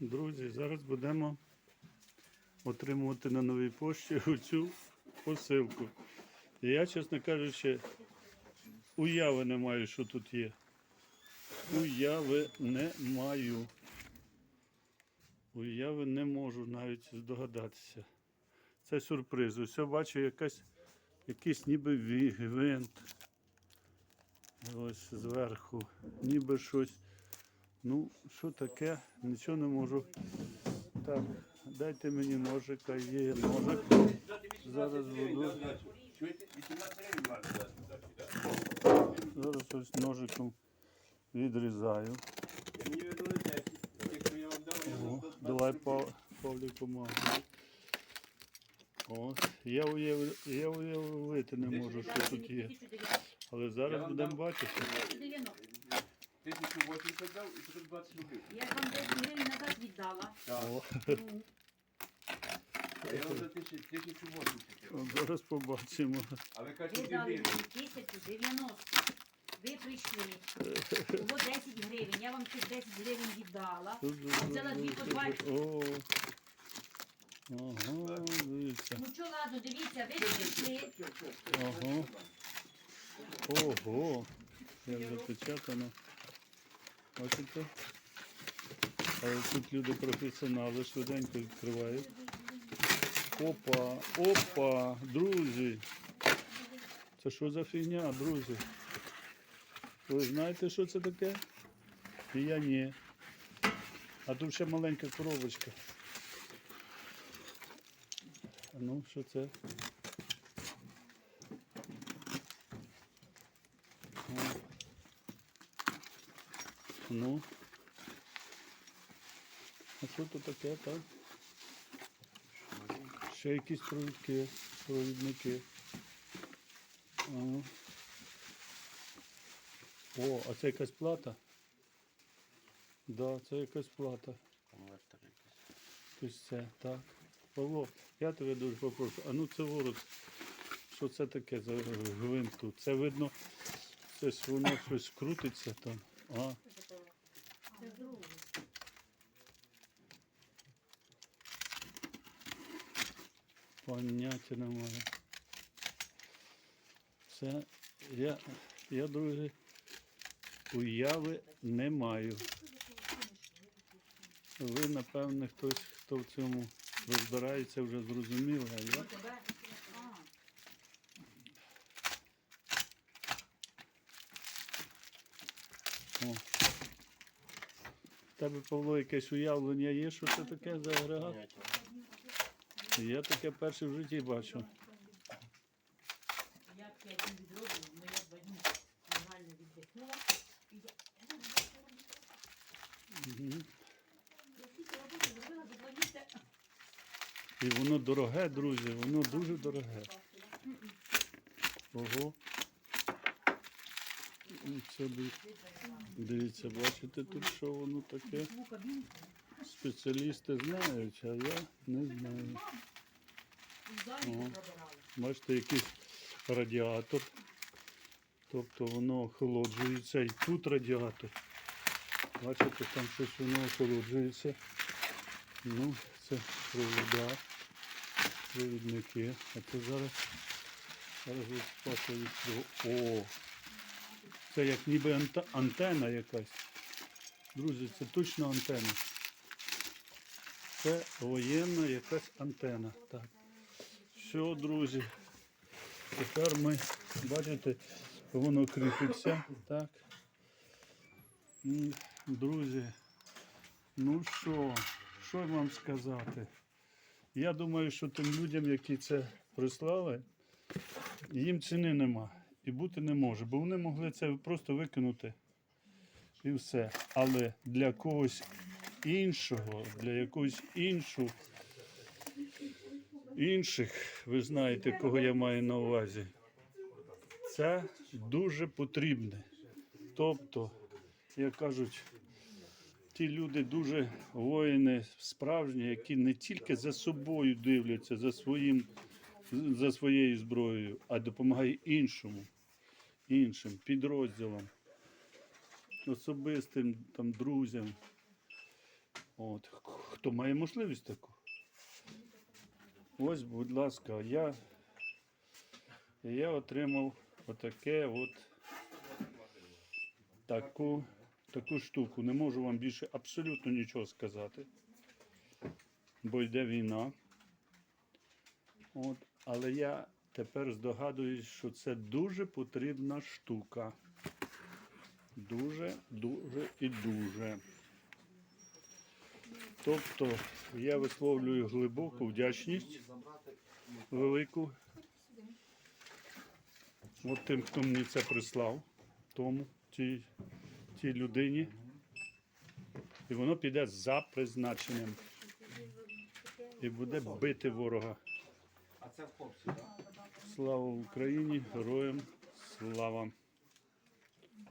Друзі, зараз будемо отримувати на новій пошті цю посилку. Я, чесно кажучи, уяви не маю, що тут є. Уяви не маю. Уяви не можу навіть здогадатися. Це сюрприз. Усе бачу якась, якийсь ніби гвинт. Ось зверху. Ніби щось. Ну, що таке? Нічого не можу. Так, дайте мені ножика, є ножик. Зараз буду. Зараз ось ножиком відрізаю. О, давай Пав- Павлі помагай. О, я, уяв... я уявити не можу, що тут є. Але зараз будемо бачити. 90. 1080 дав і 520 рублів. Я ж вам 10 гривень назад віддала. Так. Ну, А я вам за 1000 1080 дав. зараз побачимо. А ви ви дали гривень. мені 1090. Ви прийшли. Було 10 гривень. Я вам цих 10 гривень віддала. Взяла дві по 20. О, ага, дивіться. Ну що, ладно, дивіться, ви прийшли. Ага. Ого. Як запечатано. Бачите? Але тут люди професіонали швиденько відкривають. Опа, опа, друзі. Це що за фігня, друзі? Ви знаєте, що це таке? І я ні. А тут ще маленька коробочка. Ну, що це? О. Ну. А що тут таке, так? Ще якісь провідки, провідники. Ага. О, а це якась плата? Да, це якась плата. Ось це, так. Павло, я тебе дуже попрошу. А ну це ворот. Що це таке за гвинт тут? Це видно, ж воно щось крутиться там. А, Це друге. поняття немає. Це я, я, друзі, уяви не маю. Ви, напевне, хтось, хто в цьому розбирається, вже зрозумів, а я. О. Тебе, Павло, якесь уявлення є, що це таке за агрегат? Я таке перше в житті бачу. Я 5 днів я два дні нормально віддихнула. І. І воно дороге, друзі, воно дуже дороге. Ого. Дивіться, бачите тут, що воно таке. Спеціалісти знають, а я не знаю. Пробирали. Бачите, якийсь радіатор. Тобто воно охолоджується. І тут радіатор. Бачите, там щось воно охолоджується. Ну, це провода, провідники. А це зараз, зараз паша. О! Це як ніби антена якась. Друзі, це точно антена. Це воєнна якась антена. Так. Все, друзі. Тепер ми, бачите, воно кріпиться. Так. Друзі, ну що, що вам сказати? Я думаю, що тим людям, які це прислали, їм ціни нема і бути не може, бо вони могли це просто викинути і все. Але для когось іншого, для якогось іншого інших, ви знаєте, кого я маю на увазі. Це дуже потрібне. Тобто, як кажуть, ті люди дуже воїни справжні, які не тільки за собою дивляться, за, своїм, за своєю зброєю, а допомагають іншому, іншим підрозділам, особистим там, друзям. От, хто має можливість таку. Ось, будь ласка, я, я отримав отаке от таку, таку штуку. Не можу вам більше абсолютно нічого сказати. Бо йде війна. От, але я тепер здогадуюсь, що це дуже потрібна штука. Дуже, дуже і дуже. Тобто я висловлюю глибоку вдячність велику. От тим, хто мені це прислав, тому, тій, тій людині. І воно піде за призначенням. І буде бити ворога. А це в хлопці? Слава Україні! Героям слава!